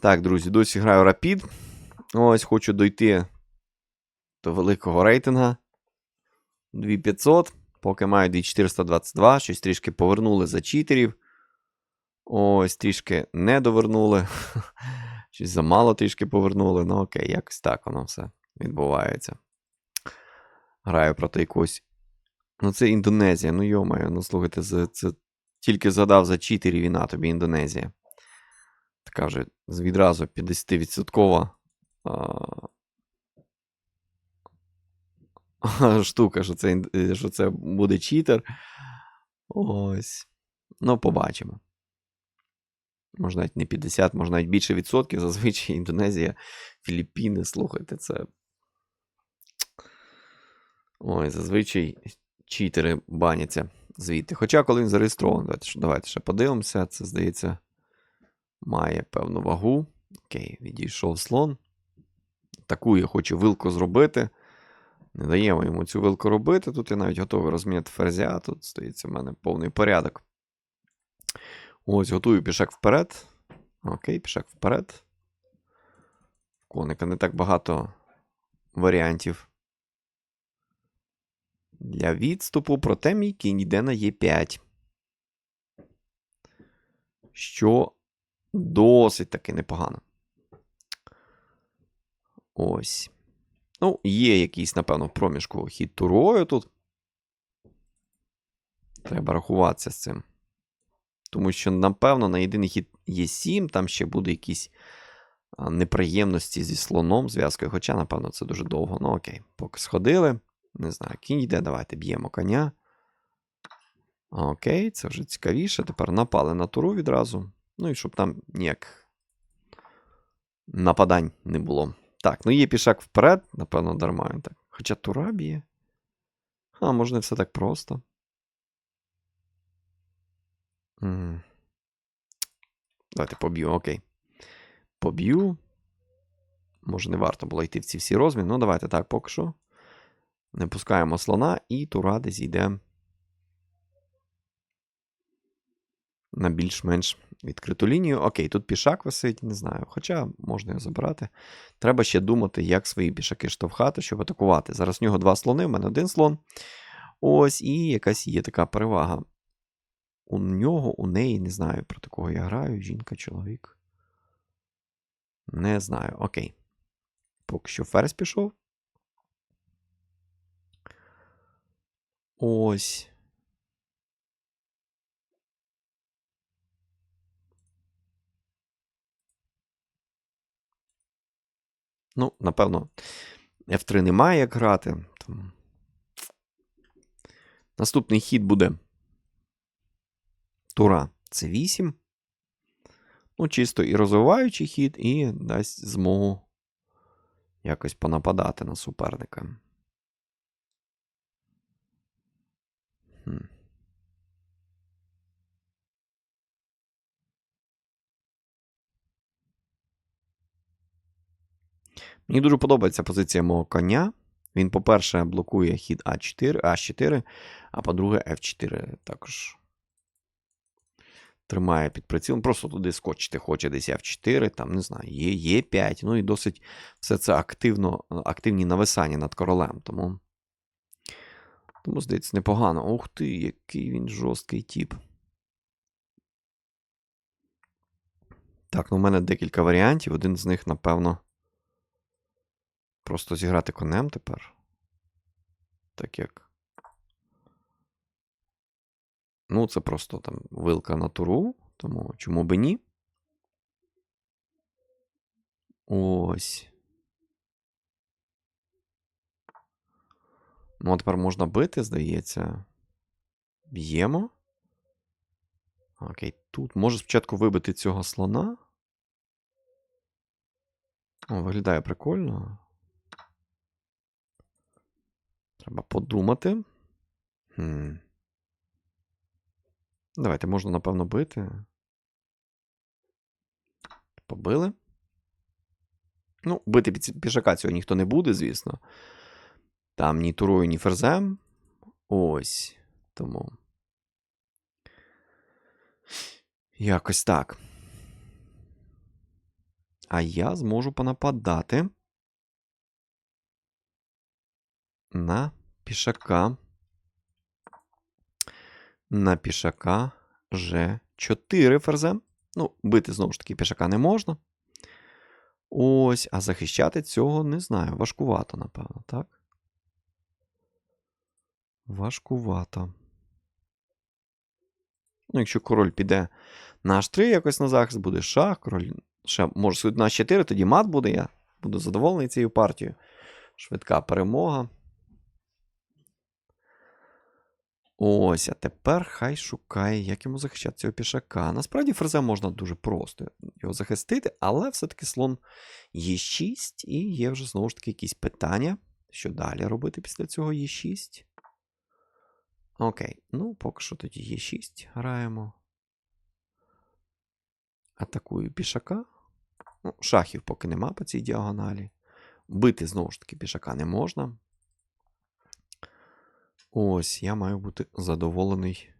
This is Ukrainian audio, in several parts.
Так, друзі, досі граю Rapid. Ось хочу дойти до великого рейтинга. 2500. Поки маю 2422. Щось трішки повернули за читерів. Ось, трішки не довернули. Щось замало трішки повернули. Ну, окей, якось так воно все відбувається. Граю проти якогось. Ну, це Індонезія. Ну, йомаю, ну слухайте, це, це тільки згадав за читерів і на тобі Індонезія. Така вже відразу 50% штука, що це, що це буде читер. Ось. Ну, побачимо. Може навіть не 50, може навіть більше відсотків. Зазвичай Індонезія, Філіппіни, слухайте, це. Ой, зазвичай читери баняться звідти. Хоча, коли він зареєстрований, давайте, давайте ще подивимося. Це, здається, має певну вагу. Окей, відійшов слон. Таку я хочу вилку зробити. Не даємо йому цю вилку робити. Тут я навіть готовий розміняти ферзя. Тут стоїться в мене повний порядок. Ось, готую пішак вперед. Окей, пішак вперед. Коника не так багато варіантів. Для відступу, проте мій кінь йде на Е5. Що досить таки непогано. Ось. Ну, є якийсь, напевно, проміжку хід турою тут. Треба рахуватися з цим. Тому що, напевно, на єдиний хід є 7, там ще буде якісь неприємності зі слоном, зв'язкою. Хоча, напевно, це дуже довго. Ну, окей, поки сходили. Не знаю, кінь йде, давайте б'ємо коня. Окей, це вже цікавіше. Тепер напали на туру відразу. Ну і щоб там ніяк нападань не було. Так, ну є пішак вперед, напевно, дарма так. Хоча тура б'є. А, не все так просто. М. Давайте поб'ю, окей. Поб'ю. Може, не варто було йти в ці всі розміни. Ну, давайте так, поки що. Не пускаємо слона, і тура десь йде на більш-менш відкриту лінію. Окей, тут пішак висить, не знаю. Хоча можна його забирати. Треба ще думати, як свої пішаки штовхати, щоб атакувати. Зараз в нього два слони, в мене один слон. Ось, і якась є така перевага. У нього, у неї, не знаю, проти кого я граю. Жінка, чоловік. Не знаю. Окей. Поки що ферзь пішов. Ось. Ну, напевно, F3 немає як грати. Там. Наступний хід буде Тура C8. Ну, чисто і розвиваючий хід, і дасть змогу якось понападати на суперника. Мені дуже подобається позиція мого коня. Він, по-перше, блокує хід А4, А4, а по-друге, F4 також тримає під прицілом. Просто туди скочити хоче десь F4, там, не знаю, є, є 5. Ну і досить все це активно, активні нависання над королем. Тому, тому здається, непогано. Ух ти, який він жорсткий тіп. Так, ну в мене декілька варіантів. Один з них, напевно. Просто зіграти конем тепер. Так як. Ну, це просто там вилка на туру, тому чому би ні? Ось. Ну, а тепер можна бити, здається. Б'ємо. Окей, тут може спочатку вибити цього слона. О, виглядає прикольно. Треба подумати. Хм. Давайте, можна, напевно, бити. Побили. Ну, бити пішака цього ніхто не буде, звісно. Там ні турою, ні ферзем. Ось. Тому. Якось так. А я зможу понападати на пішака. На пішака G4 ферзем. Ну, бити знову ж таки пішака не можна. Ось, а захищати цього не знаю. Важкувато, напевно, так? Важкувато. Ну, якщо король піде на H3 якось на захист, буде шах, король. Ще може сюди на H4, тоді мат буде. Я буду задоволений цією партією. Швидка перемога. Ось, а тепер хай шукає, як йому захищати цього пішака. Насправді, ферзем можна дуже просто його захистити, але все-таки слон Е6, і є вже знову ж таки якісь питання. Що далі робити після цього Е6? Окей, ну поки що тоді Е6 граємо. Атакую пішака. Ну, Шахів поки нема по цій діагоналі. Бити знову ж таки пішака не можна. Ось, я маю бути задоволений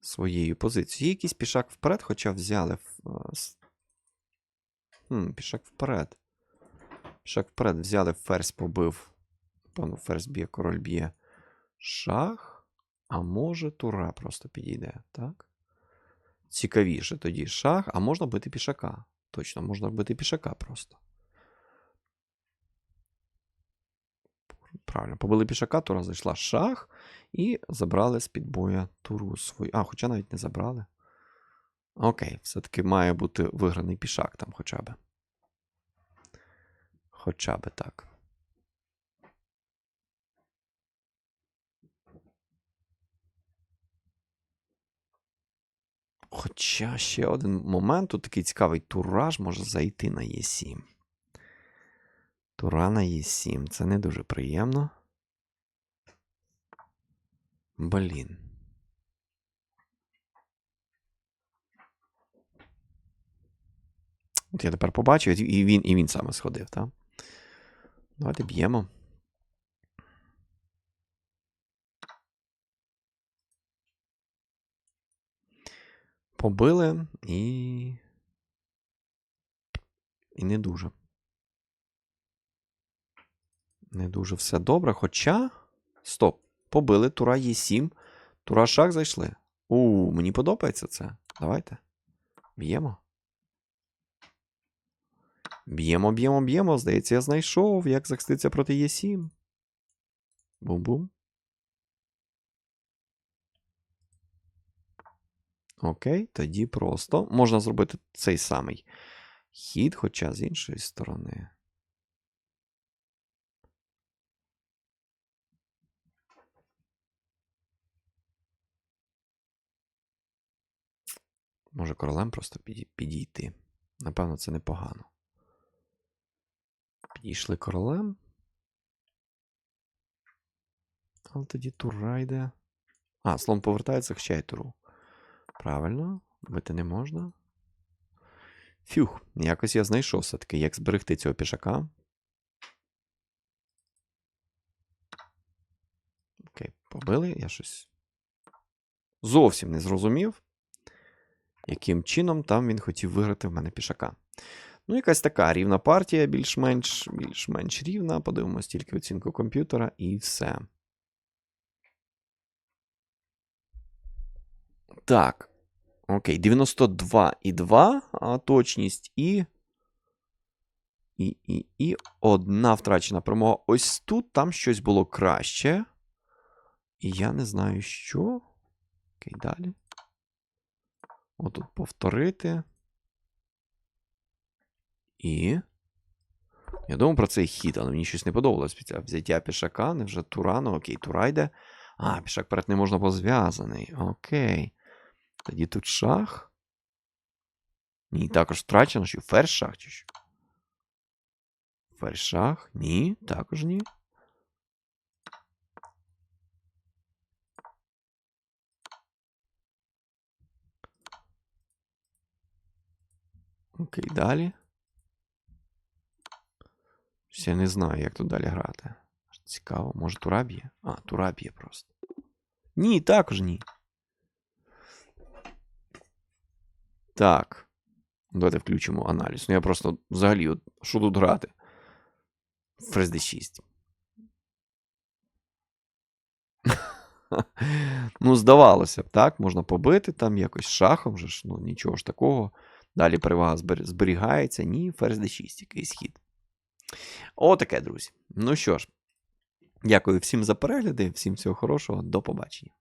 своєю позицією. Є якийсь пішак вперед, хоча взяли. Хм, Пішак вперед. Пішак вперед взяли, ферзь побив. Певно, ферзь б'є, король б'є. Шах. А може, тура просто підійде, так? Цікавіше тоді шах, а можна бити пішака. Точно, можна бити пішака просто. Правильно, побили пішака, тура зайшла шах і забрали з-під боя туру свою. А, хоча навіть не забрали. Окей, все-таки має бути виграний пішак там хоча б. Хоча б так. Хоча ще один момент, тут такий цікавий тураж може зайти на Е7. Тура на Е7. Це не дуже приємно. Блін. От я тепер побачив, і він і він саме сходив, так? Давайте б'ємо. Побили і. І не дуже. Не дуже все добре. Хоча. Стоп. Побили. Тура Е7. Тура шах зайшли. У, мені подобається це. Давайте. Б'ємо. Б'ємо, б'ємо, б'ємо. Здається, я знайшов, як захиститися проти Е7. Бум-бум. Окей, тоді просто можна зробити цей самий хід, хоча з іншої сторони. Може королем просто підійти. Напевно, це непогано. Підійшли королем. Але тоді тура йде. А, слон повертається, захищає туру. Правильно, бити не можна. Фюх, якось я знайшов все-таки, як зберегти цього пішака. Окей, побили, я щось зовсім не зрозумів, яким чином там він хотів виграти в мене пішака. Ну, якась така рівна партія, більш-менш більш-менш рівна. Подивимось тільки оцінку комп'ютера і все. Так. Окей, 92,2 а, точність і. І, і, і одна втрачена перемога. Ось тут там щось було краще. І я не знаю, що. Окей, далі. Отут повторити. І. Я думав про цей хід, але мені щось не подобалось. Взяття пішака, невже Турану. Окей, Тура йде. А, пішак перед не можна позв'язаний. Окей. Тоді тут шах. Ні, також втрачено, що ферзь шах чи що? Ферзь шах? Ні, також ні. Окей, далі. Я не знаю, як тут далі грати. Цікаво, може тура б'є? А, тура б'є просто. Ні, також ні. Так. Давайте включимо аналіз. Ну я просто взагалі, от, що тут грати? Фрез D6. ну, здавалося б, так, можна побити там якось шахом, же ж, ну нічого ж такого. Далі перевага зберігається. Ні, ферзь D6, якийсь хід. Отаке, друзі. Ну що ж, дякую всім за перегляди, всім всього хорошого, до побачення.